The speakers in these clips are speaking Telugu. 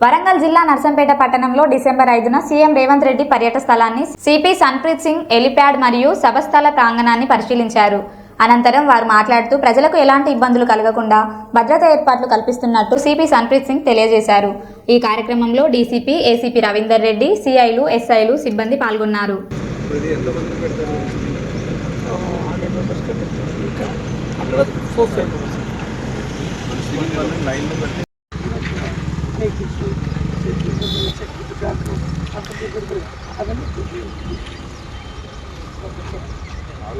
వరంగల్ జిల్లా నర్సంపేట పట్టణంలో డిసెంబర్ ఐదున సీఎం రేవంత్ రెడ్డి పర్యటన స్థలాన్ని సిపి సన్ప్రీత్ సింగ్ ఎలిప్యాడ్ మరియు సభస్థల ప్రాంగణాన్ని పరిశీలించారు. అనంతరం వారు మాట్లాడుతూ ప్రజలకు ఎలాంటి ఇబ్బందులు కలగకుండా భద్రతా ఏర్పాట్లు కల్పిస్తున్నట్టు సిపి సన్ప్రీత్ సింగ్ తెలియజేశారు. ఈ కార్యక్రమంలో డీసీపీ ఏసీపీ రవీందర్ రెడ్డి సిఐలు ఎస్ఐలు సిబ్బంది పాల్గొన్నారు. అక్కడ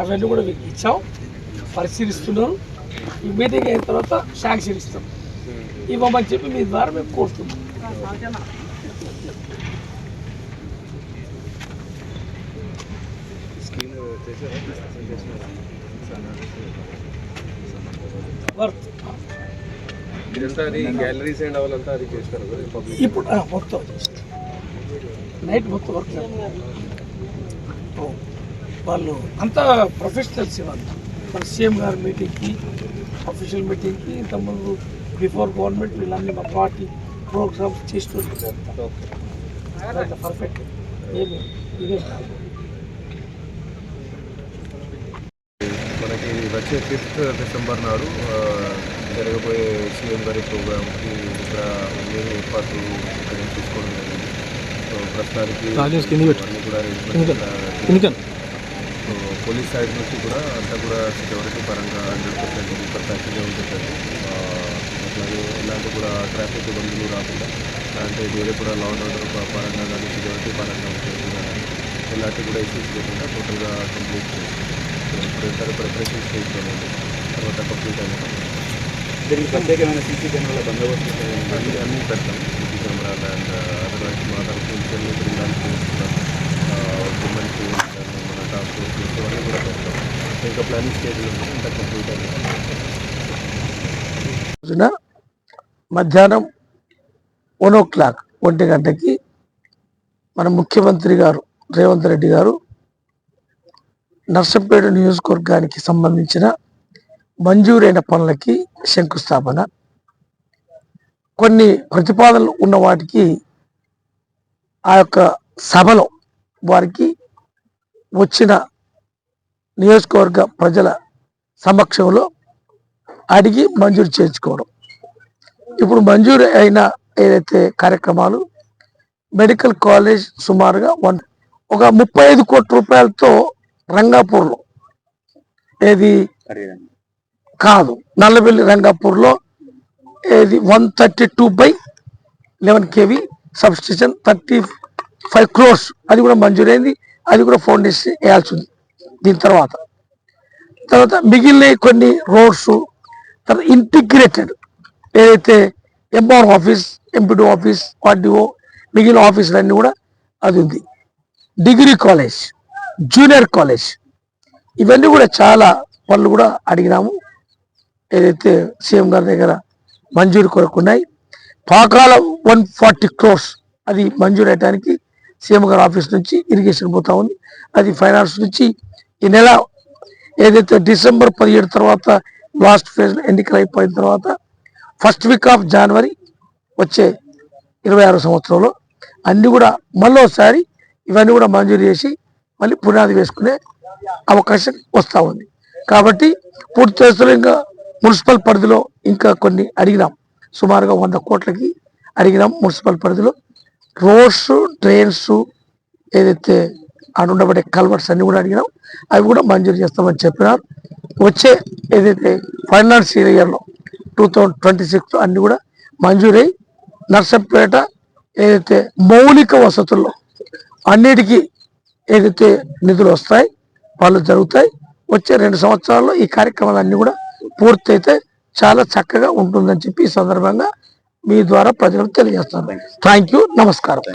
అవన్నీ కూడా మీకు ఇచ్చాం. పరిశీలిస్తున్నారు ఈ మీటింగ్ అయిన తర్వాత శాంక్షన్ ఇస్తాం. ఇవ్వమని చెప్పి మీ ద్వారా మేము కోరుతున్నాం. వర్త్. గ్యాలరీస్ అండ్ వాళ్ళంతా అది చేస్తారు ఇప్పుడు మొత్తం నైట్ మొత్తం వర్క్ వాళ్ళు అంతా ప్రొఫెషనల్స్ ఇవ్వాలి మన సీఎం గారి మీటింగ్కి అఫీషియల్ మీటింగ్కి ఇంతకుముందు బిఫోర్ గవర్నమెంట్ వీళ్ళన్ని మా పార్టీ ప్రోగ్రామ్స్ చేస్తుంటారు పర్ఫెక్ట్ ఏమి ఇదే. మనకి వచ్చే ఫిఫ్త్ డిసెంబర్ నాడు జరగబోయే సీఎం గారి ప్రోగ్రామ్కి ఇక్కడ అన్ని ఏర్పాట్లు ఇక్కడ తీసుకోవడం జరిగింది సో ప్రస్తుతానికి అన్ని కూడా పోలీస్ సైడ్ నుంచి కూడా అంతా కూడా సెక్యూరిటీ పరంగా హండ్రెడ్ పర్సెంట్ పర్ఫెక్ట్గా ఉంటుంది అట్లాగే ఎలాంటి కూడా ట్రాఫిక్ ఇబ్బందులు రాకుండా అంటే వేరే కూడా లా అండ్ ఆర్డర్ పరంగా కానీ సెక్యూరిటీ పరంగా ఉంటుంది కానీ ఎలాంటి కూడా ఇష్యూస్ లేకుండా టోటల్గా కంప్లీట్ చేస్తుంది. ఇప్పుడు సరే ప్రిపరేషన్ స్టేజ్లో ఉంది. తర్వాత కంప్లీట్ అయిన దీనికి ప్రత్యేకమైన సీసీ కెమెరాల బందోబస్తు అన్ని అన్నీ పెడతాం. సీసీ కెమెరాలు అండ్ అదర్వైజ్ మా తరఫు నుంచి అన్ని బృందాలు చేస్తున్నాం ఉమెన్కి మన టాస్క్ ఫోర్స్ ఇవన్నీ కూడా పెడతాం ఇంకా ప్లానింగ్ స్టేజ్లో ఉంది కంప్లీట్ రోజున మధ్యాహ్నం వన్ ఓ క్లాక్ ఒంటి గంటకి మన ముఖ్యమంత్రి గారు రేవంత్ రెడ్డి గారు నర్సంపేట నియోజకవర్గానికి సంబంధించిన మంజూరైన పనులకి శంకుస్థాపన. కొన్ని ప్రతిపాదనలు ఉన్న వాటికి ఆ యొక్క సభలో వారికి వచ్చిన నియోజకవర్గ ప్రజల సమక్షంలో అడిగి మంజూరు చేయించుకోవడం. ఇప్పుడు మంజూరు అయిన ఏదైతే కార్యక్రమాలు మెడికల్ కాలేజ్ సుమారుగా వన్ ఒక ముప్పై ఐదు కోట్ల రూపాయలతో రంగాపూర్లో ఏది కాదు నల్లబెల్లి రంగాపూర్లో ఏది one thirty two by eleven KV substation thirty five crores అది కూడా మంజూరైంది అది కూడా ఫౌండేషన్ వేయాల్సి ఉంది. దీని తర్వాత. తర్వాత మిగిలిన కొన్ని రోడ్స్ తర్వాత ఇంటిగ్రేటెడ్ ఏదైతే MR office MPD office RDO మిగిలిన ఆఫీసులన్నీ కూడా అది ఉంది. డిగ్రీ కాలేజ్ జూనియర్ కాలేజ్ ఇవన్నీ కూడా చాలా వాళ్ళు కూడా అడిగినాము. ఏదైతే సీఎం గారి దగ్గర మంజూరు కొరకు ఉన్నాయి. పాకాల వన్ ఫార్టీ క్రోర్స్ అది మంజూరు అయ్యడానికి సీఎం గారి ఆఫీస్ నుంచి ఇరిగేషన్ పోతా ఉంది. అది ఫైనాన్స్ నుంచి ఈ నెల ఏదైతే డిసెంబర్ పదిహేడు తర్వాత లాస్ట్ ఫేజ్ ఎన్నికలు అయిపోయిన తర్వాత ఫస్ట్ వీక్ ఆఫ్ జనవరి వచ్చే ఇరవై ఆరు సంవత్సరంలో అన్నీ కూడా మళ్ళీ ఒకసారి ఇవన్నీ కూడా మంజూరు చేసి మళ్ళీ పునాది వేసుకునే అవకాశం వస్తూ ఉంది. కాబట్టి పూర్తి చేస్తున్న ఇంకా మున్సిపల్ పరిధిలో ఇంకా కొన్ని అడిగినాం. సుమారుగా వంద కోట్లకి అడిగినాం మున్సిపల్ పరిధిలో. రోడ్స్ డ్రైన్స్ ఏదైతే ఆడ ఉండబడే కల్వర్ట్స్ అన్ని కూడా అడిగినాం. అవి కూడా మంజూరు చేస్తామని చెప్పినారు. వచ్చే ఏదైతే ఫైనాన్షియల్ ఇయర్లో టూ థౌజండ్ ట్వంటీ సిక్స్ అన్ని కూడా మంజూరై నర్సంపేట ఏదైతే మౌలిక వసతుల్లో అన్నిటికీ ఏదైతే నిధులు వస్తాయి వాళ్ళు జరుగుతాయి వచ్చే రెండు సంవత్సరాల్లో ఈ కార్యక్రమాలన్నీ కూడా పూర్తయితే చాలా చక్కగా ఉంటుందని చెప్పి ఈ సందర్భంగా మీ ద్వారా ప్రజలకు తెలియజేస్తాను. థ్యాంక్ యూ నమస్కారం.